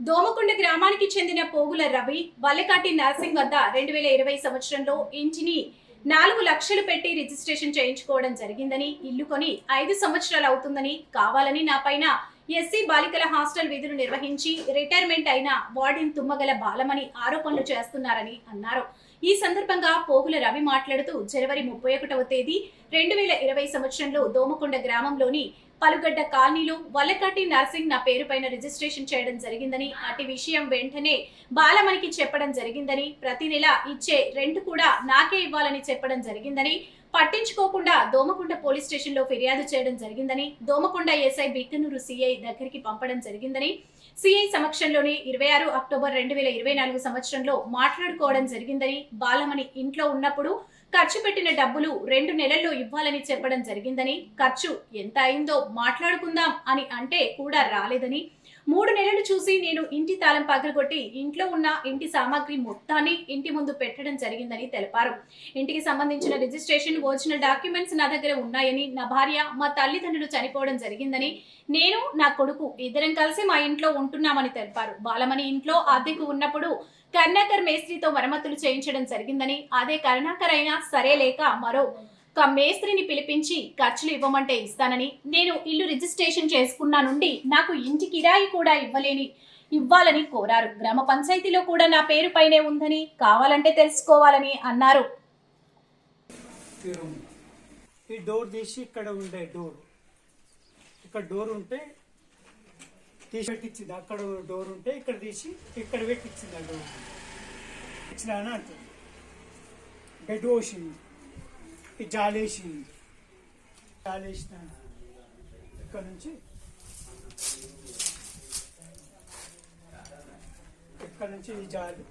దోమకొండ గ్రామానికి చెందిన పోగుల రవి వల్లకాటి నర్సింగ్ వద్ద రెండు వేల ఇరవై సంవత్సరంలో ఇంటిని నాలుగు లక్షలు పెట్టి రిజిస్ట్రేషన్ చేయించుకోవడం జరిగిందని ఇల్లు కొని ఐదు సంవత్సరాలు అవుతుందని కావాలని నాపైన ఎస్సీ బాలికల హాస్టల్ విధులు నిర్వహించి రిటైర్మెంట్ అయిన వార్డెన్ తుమ్మగల బాలమని ఆరోపణలు చేస్తున్నారని అన్నారు. ఈ సందర్భంగా పోగుల రవి మాట్లాడుతూ జనవరి ముప్పై ఒకటవ తేదీ రెండు వేల ఇరవై సంవత్సరంలో దోమకొండ గ్రామంలోని పలుగడ్డ కాలనీలో వల్లకాటి నర్సింగ్ నా పేరు పైన రిజిస్ట్రేషన్ చేయడం జరిగిందని అటు విషయం వెంటనే బాలమణికి చెప్పడం జరిగిందని ప్రతి నెల ఇచ్చే రెంట్ కూడా నాకే ఇవ్వాలని చెప్పడం జరిగిందని పట్టించుకోకుండా దోమకొండ పోలీస్ స్టేషన్లో ఫిర్యాదు చేయడం జరిగిందని దోమకొండ ఎస్ఐ బిక్కనూరు సిఐ దగ్గరికి పంపడం జరిగిందని సిఐ సమక్షంలోనే ఇరవై ఆరు అక్టోబర్ రెండు వేల ఇరవై నాలుగు సంవత్సరంలో మాట్లాడుకోవడం జరిగిందని బాలమణి ఇంట్లో ఉన్నప్పుడు ఖర్చు పెట్టిన డబ్బులు రెండు నెలల్లో ఇవ్వాలని చెప్పడం జరిగిందని ఖర్చు ఎంత అయిందో మాట్లాడుకుందాం అని అంటే కూడా రాలేదని. మూడు నెలలు చూసి నేను ఇంటి తాళం పగలగొట్టి ఇంట్లో ఉన్న ఇంటి సామాగ్రి మొత్తాన్ని ఇంటి ముందు పెట్టడం జరిగిందని తెలిపారు. ఇంటికి సంబంధించిన రిజిస్ట్రేషన్ ఒరిజినల్ డాక్యుమెంట్స్ నా దగ్గర ఉన్నాయని నా భార్య మా తల్లిదండ్రులు చనిపోవడం జరిగిందని నేను నా కొడుకు ఇద్దరం కలిసి మా ఇంట్లో ఉంటున్నామని తెలిపారు. బాలమణి ఇంట్లో అద్దెకు ఉన్నప్పుడు కర్ణాకర్ మేస్త్రితో మరమ్మతులు చేయించడం జరిగిందని అదే కరుణాకర్ అయినా సరే లేక మరో ఒక మేస్త్రిని పిలిపించి ఖర్చులు ఇవ్వమంటే ఇస్తానని నేను ఇల్లు రిజిస్ట్రేషన్ చేసుకున్నా నుండి నాకు ఇంటి కిరాయి కూడా ఇవ్వలేని ఇవ్వాలని కోరారు. గ్రామ పంచాయతీలో కూడా నా పేరు పైనే ఉందని కావాలంటే తెలుసుకోవాలని అన్నారు. ఈ డోర్ తీసి ఇక్కడ ఉండే డోర్. ఇక్కడ డోర్ ఉంటే తీసి పెట్టించింది. అక్కడ డోర్ ఉంటే ఇక్కడ తీసి ఇక్కడ పెట్టించింది ఆ డోర్. ఇచ్చినా అంటుంది. బెడ్ పోసింది. ఈ జాలేసింది జాలేసిన ఇక్కడ నుంచి ఇక్కడ నుంచి ఈ జాలి.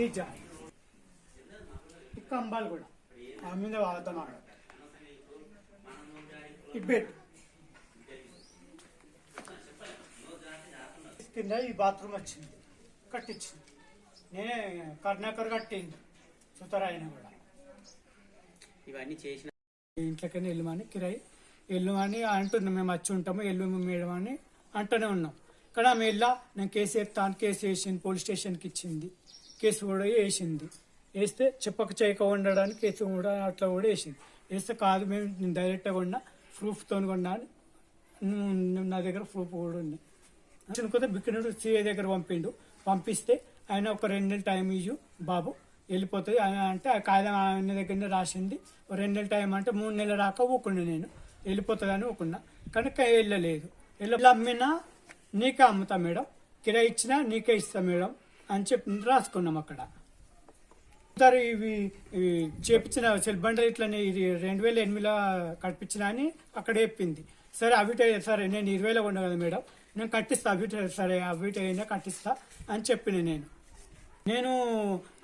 ఈ జాలి. ఈ కంబాలు కూడా. ఆ మీద వాడుతున్నాడు ఈ బెడ్. కింద ఈ బాత్రూమ్ వచ్చింది. కట్టించింది. నేనే కర్ణాకర్ కట్టింది. సుతరాయన కూడా. ఇవన్నీ చేసిన ఇంట్లోకైనా వెళ్ళమని కిరాయి. వెళ్ళమని అంటున్నాం. మేము వచ్చి ఉంటాము. ఎల్లు మేడం అని అంటూనే ఉన్నాం. ఇక్కడ ఆమె వెళ్ళా నేను కేసు ఎత్తాను. కేసు వేసింది. పోలీస్ స్టేషన్కి ఇచ్చింది. కేసు కూడా వేసింది. వేస్తే చెప్పక చేయక ఉండడానికి కేసు కూడా అట్లా కూడా వేసింది. వేస్తే కాదు మేము నేను డైరెక్ట్గా ఉన్నా ప్రూఫ్తో కొన్నా అని నా దగ్గర ప్రూఫ్ కూడా ఉంది చిన్నకొద్ది బిక్కినడు సీఏ దగ్గర పంపిండు. పంపిస్తే ఆయన ఒక రెండు నెలలు టైం ఇయ్యు బాబు. వెళ్ళిపోతుంది. ఆయన అంటే ఆ కాగితం ఆయన దగ్గరనే రాసింది. రెండు నెలల టైం అంటే మూడు నెలలు రాక ఊకుండా నేను. వెళ్ళిపోతుంది అని ఊకున్నా కనుక వెళ్ళలేదు. వెళ్ళి అమ్మినా నీకే అమ్ముతా మేడం. కిరాయి ఇచ్చినా నీకే ఇస్తా మేడం అని చెప్పి రాసుకున్నాం అక్కడ. ఇద్దరు ఇవి చేపించిన సెల్ ఇట్లనే ఇది రెండు వేల ఎనిమిదిలో కట్టించిన అని అక్కడ చెప్పింది. సరే అవిటే సరే నేను ఇరవైలో ఉన్నా కదా మేడం. నేను కట్టిస్తా వీటి సరే అవిట అయినా కట్టిస్తా అని చెప్పిన నేను. నేను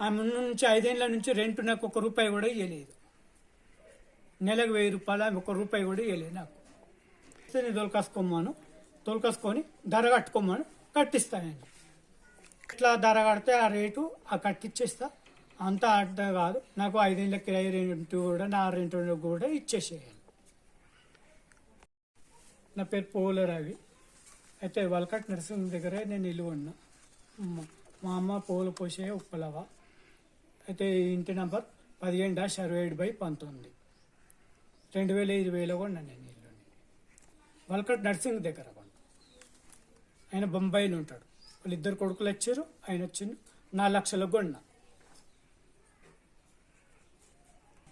ఆ ముందు నుంచి ఐదేళ్ళ నుంచి రెంట్ నాకు ఒక రూపాయి కూడా ఇవ్వలేదు నెలకు వెయ్యి రూపాయలు ఆమె ఒక రూపాయి కూడా ఇవ్వలేదు నాకు. సరే నేను తోలుకాసుకోమను తొలకాసుకొని ధర కట్టుకోమను కట్టిస్తా నేను. ఇట్లా ధర కడితే ఆ రేటు ఆ కట్టిచ్చేస్తా. అంత అడ్డ కాదు. నాకు ఐదేళ్ళ కిరాయి రెంట్ కూడా నా రెంట్ కూడా ఇచ్చేసేయాలి నా పేరు పోలరావి. అయితే వల్కట్ నరసింహ దగ్గరే నేను నిలువ ఉన్నా మా- అమ్మ పూల పోసే ఉప్పలవ అయితే ఇంటి నంబర్ పదిహేను డాష్ అరవై ఏడు బై పంతొమ్మిది. రెండు వేల ఇరవైలో కూడా నేను ఇల్లు వల్కట్ నర్సింగ్ దగ్గర కొన్నా. ఆయన బొంబాయిలో ఉంటాడు. వాళ్ళు ఇద్దరు కొడుకులు వచ్చారు ఆయన వచ్చిండు. నాలుగు లక్షలకు కొన్నా.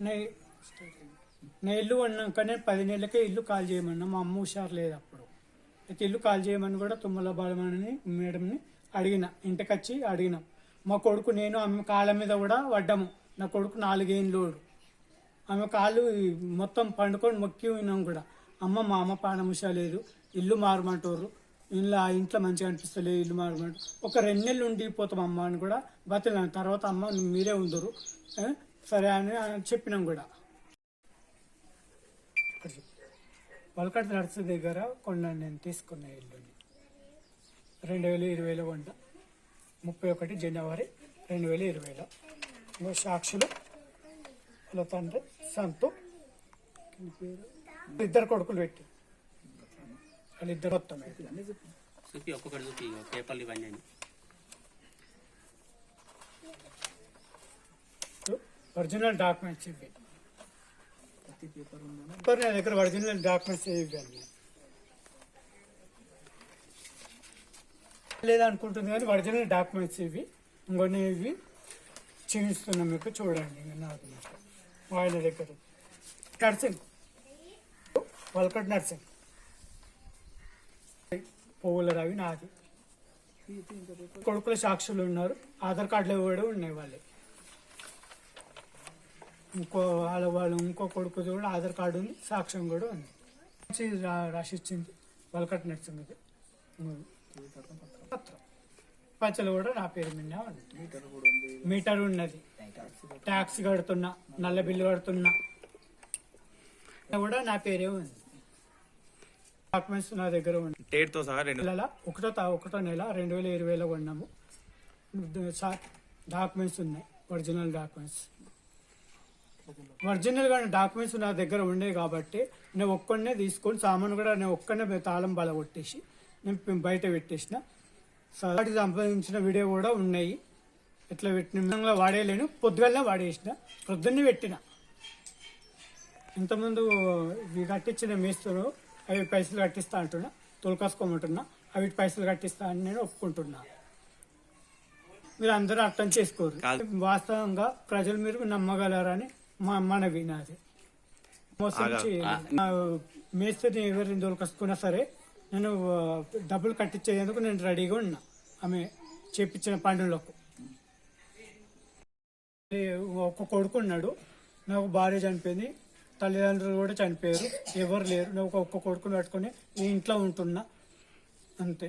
నే నేను ఇల్లు కొన్నాక నేను పది నెలలకే ఇల్లు కాల్ చేయమన్నా. మా అమ్మ హుషారు లేదా అయితే ఇల్లు కాల్ చేయమని కూడా తుమ్మల బాలమని మేడంని అడిగిన. ఇంటికి వచ్చి అడిగినాం. మా కొడుకు నేను ఆమె కాళ్ళ మీద కూడా పడ్డాము. నా కొడుకు నాలుగేళ్ళు ఆమె కాళ్ళు మొత్తం పండుకొని మొక్కి ఉన్నాం కూడా. అమ్మ మా అమ్మ పానం లేదు. ఇల్లు మారమంటారు ఇంట్లో ఆ ఇంట్లో మంచిగా అనిపిస్తలేదు ఇల్లు మారమంట ఒక రెండు నెలలు ఉండిపోతాం అమ్మ అని కూడా బతిలాను తర్వాత అమ్మ మీరే ఉందరు సరే అని చెప్పినాం కూడా. వల్కట్ నర్స్ దగ్గర కొన్నాను నేను తీసుకున్న ఇల్లుని. రెండు వేల ఇరవైలో కొంట. ముప్పై ఒకటి జనవరి రెండు వేల ఇరవైలో. ఇంకో సాక్షులు వాళ్ళ తండ్రి సంతు. ఇద్దరు కొడుకులు పెట్టి. వాళ్ళిద్దరు మొత్తం చూపి ఒక్కొక్కటి చూపి ఇగో పేపర్లు ఇవన్నీ. అని ఒరిజినల్ డాక్యుమెంట్స్ ఇవి. పేపర్ నా దగ్గర ఒరిజినల్ డాక్యుమెంట్స్ ఇవి అన్నీ లేదనుకుంటుంది కానీ ఒరిజినల్ డాక్యుమెంట్స్ ఇవి ఇంకొన్ని ఇవి చూపిస్తున్నాం మీకు చూడండి ఇంకా నాకు. ఆయన దగ్గర నర్సింగ్ వల్కట్ నర్సింగ్ పువ్వుల రవి నాది కొడుకుల సాక్షులు ఉన్నారు ఆధార్ కార్డులు కూడా ఉన్నాయి వాళ్ళే ఇంకో వాళ్ళ వాళ్ళు ఇంకో కొడుకు కూడా ఆధార్ కార్డు ఉంది సాక్ష్యం కూడా ఉంది. మంచి రా- రాసి ఇచ్చింది వల్కట్ ఇది. పత్రం. పచ్చలు కూడా నా పేరు మీద ఉంది. మీటర్ ఉన్నది. ట్యాక్స్ కడుతున్నా నల్ల బిల్లు కడుతున్నా. కూడా నా పేరే ఉంది. డాక్యుమెంట్స్ నా దగ్గర ఉంది. సహా రెండు నెల ఒకటో తా- ఒకటో నెల రెండు వేల ఇరవైలో కొన్నాము. డాక్యుమెంట్స్ ఉన్నాయి ఒరిజినల్ డాక్యుమెంట్స్. ఒరిజినల్గా డాక్యుమెంట్స్ నా దగ్గర ఉండే కాబట్టి నేను ఒక్కడనే తీసుకొని సామాన్ కూడా నేను ఒక్కడనే తాళం బల కొట్టేసి నేను బయట పెట్టేసిన. వాటికి సంబంధించిన వీడియో కూడా ఉన్నాయి. ఎట్లా పెట్టిన విధంగా వాడేయలేను. పొద్దుగల్లా వాడేసిన. పొద్దున్నే పెట్టిన. ఇంతకుముందు ఇవి కట్టించిన మేస్తులు అవి పైసలు కట్టిస్తా అంటున్నా. తోలుకాసుకోమంటున్నా. అవి పైసలు కట్టిస్తా అని నేను ఒప్పుకుంటున్నా. మీరు అందరూ అర్థం చేసుకోరు. వాస్తవంగా ప్రజలు మీరు నమ్మగలరని మా మనవి నాది మోసం మేస్త్రిని ఎవరిని దొరకసుకున్నా సరే నేను డబ్బులు కట్టించేందుకు నేను రెడీగా ఉన్నా. ఆమె చేపించిన ఏ, ఒక కొడుకు ఉన్నాడు. నాకు భార్య చనిపోయింది. తల్లిదండ్రులు కూడా చనిపోయారు. ఎవరు లేరు. నేను ఒక ఒక్క కొడుకుని పట్టుకొని ఈ ఇంట్లో ఉంటున్నా. అంతే.